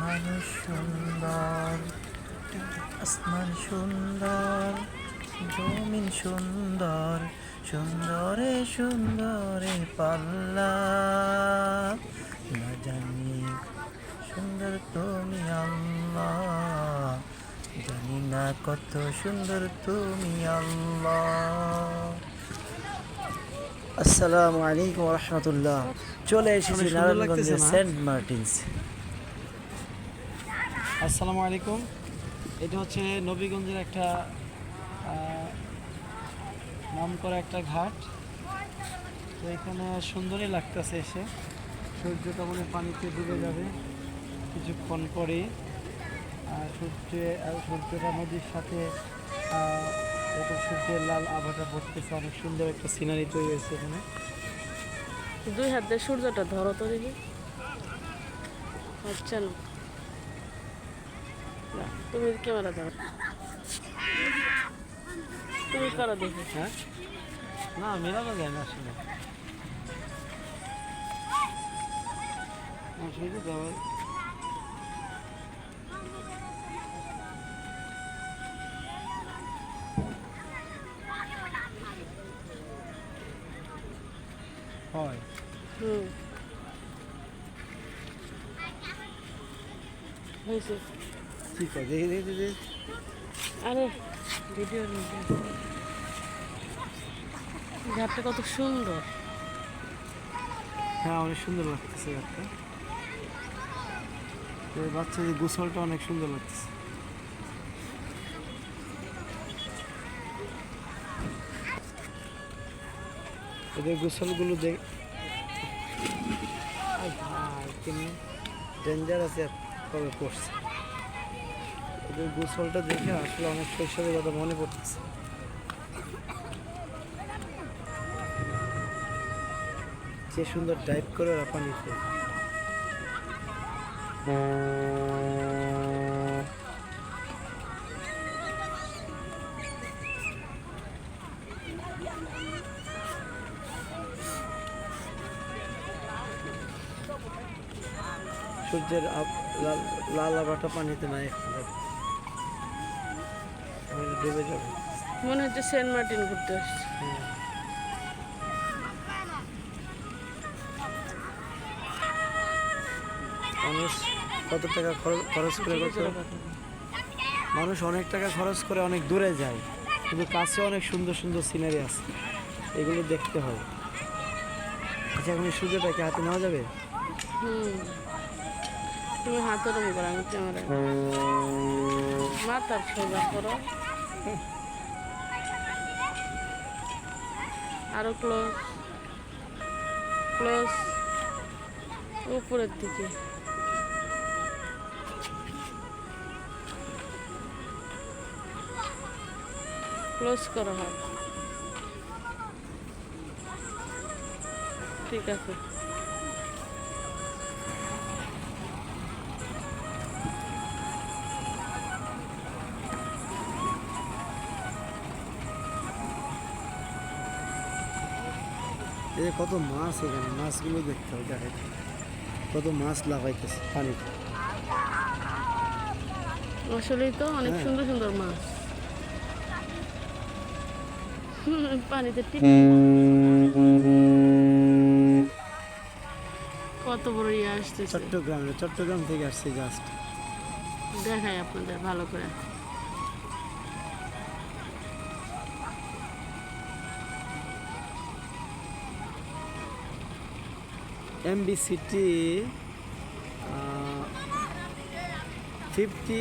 মানুষ সুন্দর আসমান সুন্দর জমিন সুন্দর সুন্দরে সুন্দরে পাল্লা না জানি সুন্দর তুমি আল্লাহ জানি না কত সুন্দর তুমি আল্লাহ আসসালামু আলাইকুম রহমতুল্লাহ। চলে এসেছি নারায়ণগঞ্জের সেন্ট মার্টিনস। আসসালামু আলাইকুম। এটা হচ্ছে নবীগঞ্জের একটা নাম করা একটা ঘাট। তো এখানে সুন্দরই লাগতেছে এসে। সূর্যটা মনে পানিতে ডুবে যাবে কিছুক্ষণ পরে আর সূর্য সূর্যটা নদীর সাথে আহ, সূর্যের লাল আভাটা পড়তেছে অনেক সুন্দর একটা সিনারি তৈরি হয়েছে এখানে। দুই হাত সূর্যটা ধরো তো দেখি। না না, তুমি ক্যামেরা ধরো। তুমি করো দেখি। হ্যাঁ? না মেলানো যায় না আসলে। আসলে দেওয়া হয়। হুম। হয়েছে। ঠিক আছে দেখি দেখি দেখি আরে ভিডিও ঘাটটা কত সুন্দর। হ্যাঁ অনেক সুন্দর লাগতেছে এই বাচ্চাদের গোসলটা অনেক সুন্দর লাগতেছে। এদের গোসলগুলো দেখ ডেঞ্জার আছে আর কবে পড়ছে এদের গোসলটা দেখে আসলে অনেক শৈশবের কথা মনে পড়তেছে। যে সুন্দর ডাইভ করে ওরা পানিতে সূর্যের লাল আবাটা পানিতে নাই ডুবে যাবে। মনে হচ্ছে সেন্ট মার্টিন ঘুরতে আসছে। হ্যাঁ। মানুষ কত টাকা খরচ খরচ করে কত? মানুষ অনেক টাকা খরচ করে অনেক দূরে যায় কিন্তু কাছে অনেক সুন্দর সুন্দর সিনারি আছে। এগুলো দেখতে হয়। আচ্ছা এখন সূর্যটাকে হাতে নেওয়া যাবে? হুম। তুমি হাতের ওরম করো আমি ক্যামেরা মাথার সোজা করো। আরও ক্লোজ ক্লোজ উপরের দিকে। ক্লোজ করো হাত। ঠিক আছে। যে কত মাছ এখানে মাছগুলো দেখতে হবে দেখেন। কত মাছ লাগাইতেছে পানিতে আসলেই তো অনেক হ্যাঁ। সুন্দর সুন্দর মাছ। পানিতে কত বড় ইয়ে আসতেছে। চট্টগ্রামে চট্টগ্রাম থেকে আসছে জাস্ট দেখাই আপনাদের ভালো করে। MB city fifty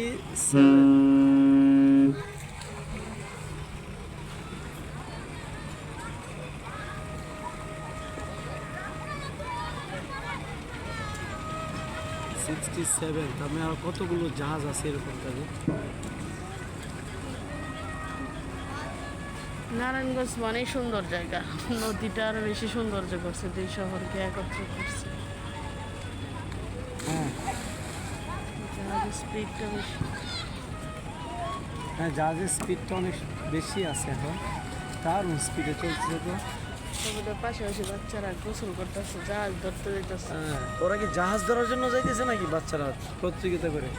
sixty seven তার মানে আর কতগুলো জাহাজ আছে এরকম তাদের নারায়ণগঞ্জ মানেই সুন্দর জায়গা। নদীটা আরও বেশি সৌন্দর্য করছে দুই শহরকে একত্র করছে। হ্যাঁ। জাহাজের স্পিডটা বেশি। হ্যাঁ জাহাজের স্পিডটা অনেক বেশি আছে এখন। দারুণ স্পিডে চলছে তো। পাশাপাশি বাচ্চারা গোসল করতেছে জাহাজ ধরতে যেতেছে হ্যাঁ, ওরা কি জাহাজ ধরার জন্য যাইতেছে নাকি বাচ্চারা প্রতিযোগিতা করে?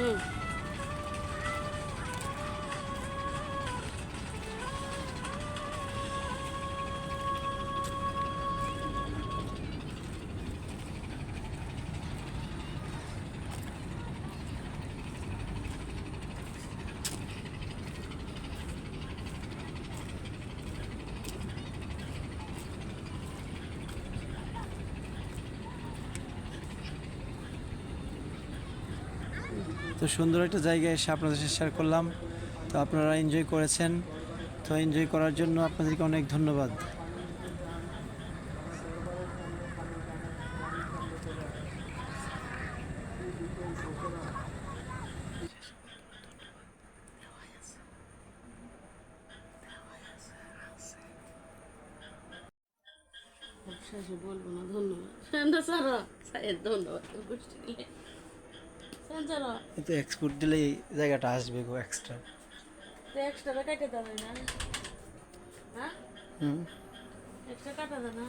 হুম তো সুন্দর একটা জায়গায় এসে আপনাদের সাথে শেয়ার করলাম। তো আপনারা এনজয় করেছেন। তো এনজয় করার জন্য আপনাদেরকে অনেক ধন্যবাদ। বলব না, ধন্যবাদ। সান্দা ধন্যবাদ। কিন্তু এক্সপোর্ট দিলে এই জায়গাটা আসবে গো এক্সট্রা তো এক্সট্রা কাটে দেবে না? হ্যাঁ? হুম। এক্সট্রা কাটা দেবে না?